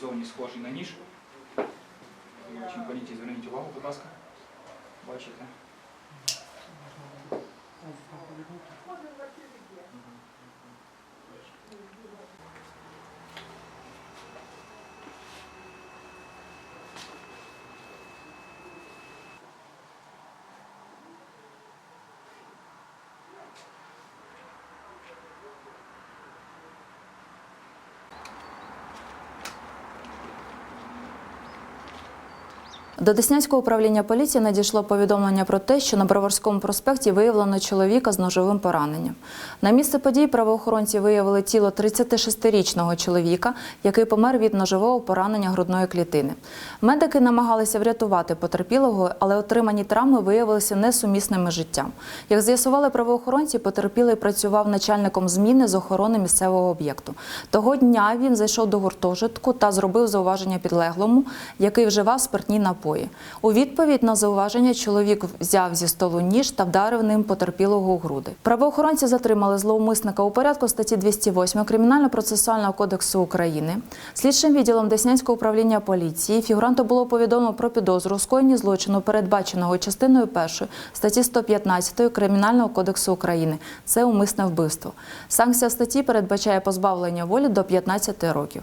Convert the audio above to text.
зовні схожий на ніж. Чим паніті, зверніть увагу, будь ласка. Бачите? До Деснянського управління поліції надійшло повідомлення про те, що на Броварському проспекті виявлено чоловіка з ножовим пораненням. На місце події правоохоронці виявили тіло 36-річного чоловіка, який помер від ножового поранення грудної клітини. Медики намагалися врятувати потерпілого, але отримані травми виявилися несумісними життям. Як з'ясували правоохоронці, потерпілий працював начальником зміни з охорони місцевого об'єкту. Того дня він зайшов до гуртожитку та зробив зауваження підлеглому, який вживав спиртні напої. У відповідь на зауваження чоловік взяв зі столу ніж та вдарив ним потерпілого у груди. Правоохоронці затримали зловмисника у порядку статті 208 Кримінально-процесуального кодексу України. Слідчим відділом Деснянського управління поліції фігуранту було повідомлено про підозру у скоєнні злочину, передбаченого частиною першої статті 115 Кримінального кодексу України. Це умисне вбивство. Санкція статті передбачає позбавлення волі до 15 років.